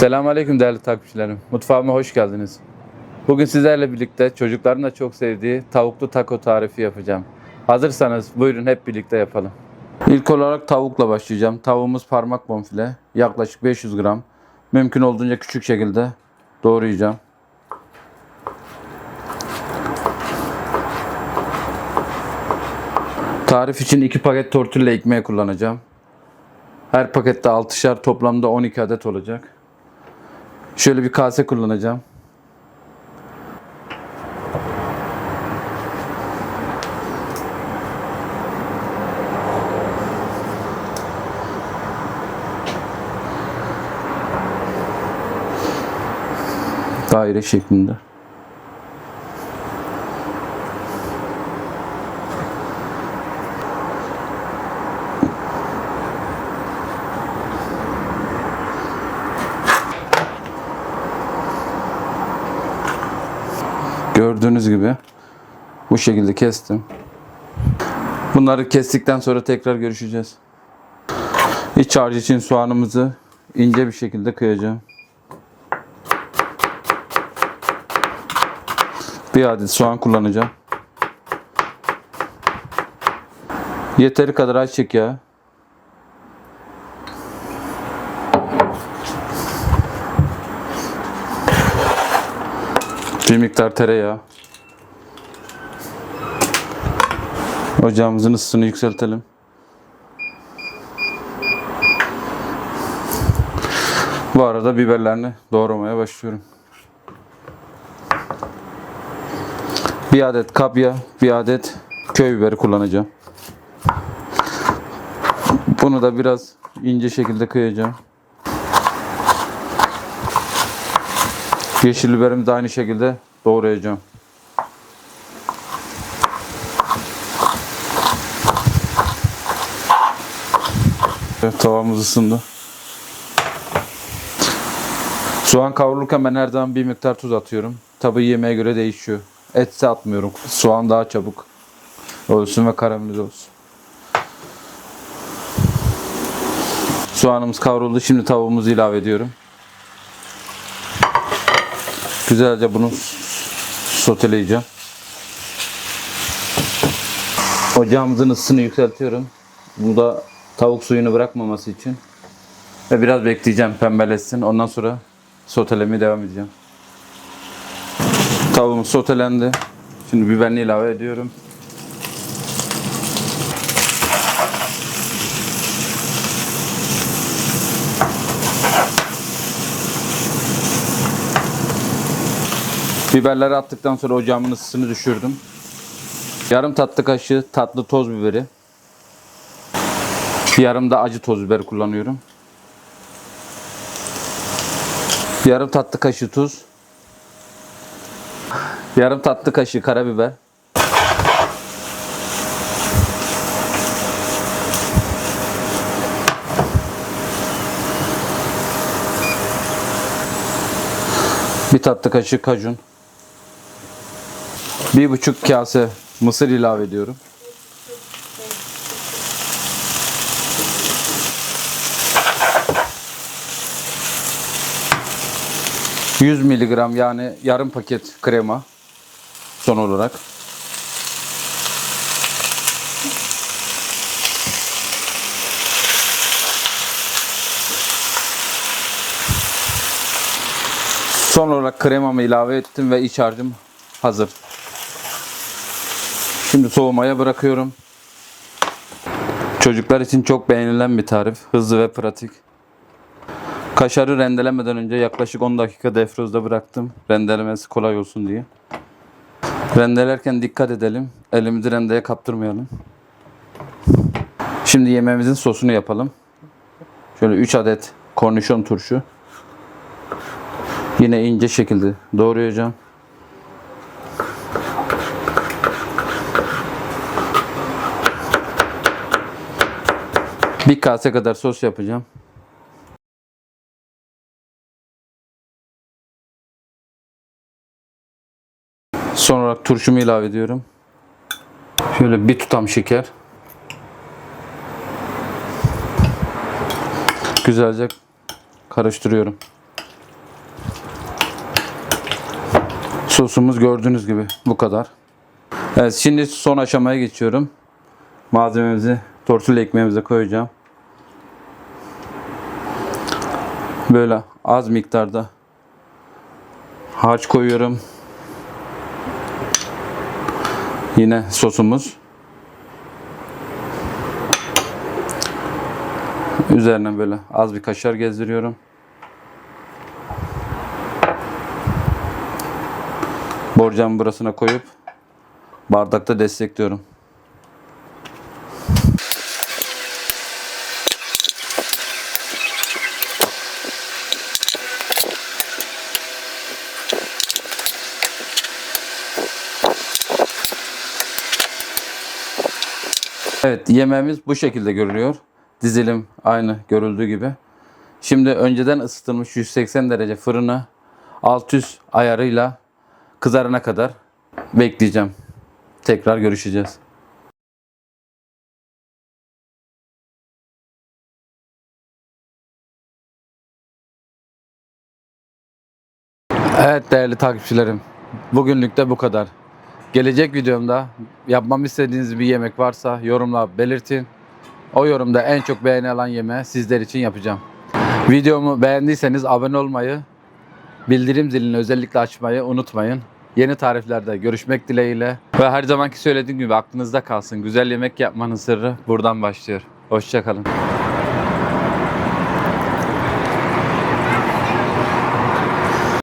Selamünaleyküm değerli takipçilerim. Mutfağıma hoş geldiniz. Bugün sizlerle birlikte çocukların da çok sevdiği tavuklu taco tarifi yapacağım. Hazırsanız buyurun hep birlikte yapalım. İlk olarak tavukla başlayacağım. Tavuğumuz parmak bonfile. Yaklaşık 500 gram. Mümkün olduğunca küçük şekilde doğrayacağım. Tarif için 2 paket tortilla ekmeği kullanacağım. Her pakette 6'şar toplamda 12 adet olacak. Şöyle bir kase kullanacağım. Daire şeklinde. Gördüğünüz gibi bu şekilde kestim. Bunları kestikten sonra tekrar görüşeceğiz. İç harcı için soğanımızı ince bir şekilde kıyacağım. Bir adet soğan kullanacağım. Yeteri kadar ayçiçek yağı. Bir miktar tereyağı. Ocağımızın ısısını yükseltelim. Bu arada biberlerini doğramaya başlıyorum. Bir adet kapya, bir adet köy biberi kullanacağım. Bunu da biraz ince şekilde kıyacağım. Yeşil biberimi de aynı şekilde doğrayacağım. Evet, tavamız ısındı. Soğan kavrulurken ben her zaman bir miktar tuz atıyorum. Tabii yemeğe göre değişiyor. Etse atmıyorum. Soğan daha çabuk olsun ve karamelize olsun. Soğanımız kavruldu. Şimdi tavuğumuzu ilave ediyorum. Güzelce bunu soteleyeceğim. Ocağımızın ısısını yükseltiyorum. Bu da tavuk suyunu bırakmaması için. Ve biraz bekleyeceğim pembeleşsin. Ondan sonra sotelemeye devam edeceğim. Tavuğumuz sotelendi. Şimdi biberini ilave ediyorum. Biberleri attıktan sonra ocağımın ısısını düşürdüm. Yarım tatlı kaşığı tatlı toz biberi. Yarım da acı toz biber kullanıyorum. Yarım tatlı kaşığı tuz. Yarım tatlı kaşığı karabiber. Bir tatlı kaşığı kajun. Bir buçuk kase mısır ilave ediyorum. ...100 miligram yani yarım paket krema... ...son olarak. Son olarak kremamı ilave ettim ve iç harcım hazır. Şimdi soğumaya bırakıyorum. Çocuklar için çok beğenilen bir tarif. Hızlı ve pratik. Kaşarı rendelemeden önce yaklaşık 10 dakika defrozda bıraktım. Rendelemesi kolay olsun diye. Rendelerken dikkat edelim. Elimizi rendeye kaptırmayalım. Şimdi yemeğimizin sosunu yapalım. Şöyle 3 adet kornişon turşu. Yine ince şekilde doğrayacağım. Bir kase kadar sos yapacağım. Son olarak turşumu ilave ediyorum. Şöyle bir tutam şeker. Güzelce karıştırıyorum. Sosumuz gördüğünüz gibi bu kadar. Evet şimdi son aşamaya geçiyorum. Malzememizi tortilla ekmeğimize koyacağım. Böyle az miktarda harç koyuyorum. Yine sosumuz. Üzerine böyle az bir kaşar gezdiriyorum. Borcamın burasına koyup bardakta destekliyorum. Evet yemeğimiz bu şekilde görülüyor. Dizilim aynı görüldüğü gibi. Şimdi önceden ısıtılmış 180 derece fırını alt üst ayarıyla kızarana kadar bekleyeceğim. Tekrar görüşeceğiz. Evet değerli takipçilerim. Bugünlük de bu kadar. Gelecek videomda yapmamı istediğiniz bir yemek varsa yorumla belirtin. O yorumda en çok beğeni alan yemeği sizler için yapacağım. Videomu beğendiyseniz abone olmayı, bildirim zilini özellikle açmayı unutmayın. Yeni tariflerde görüşmek dileğiyle ve her zamanki söylediğim gibi aklınızda kalsın. Güzel yemek yapmanın sırrı buradan başlıyor. Hoşçakalın.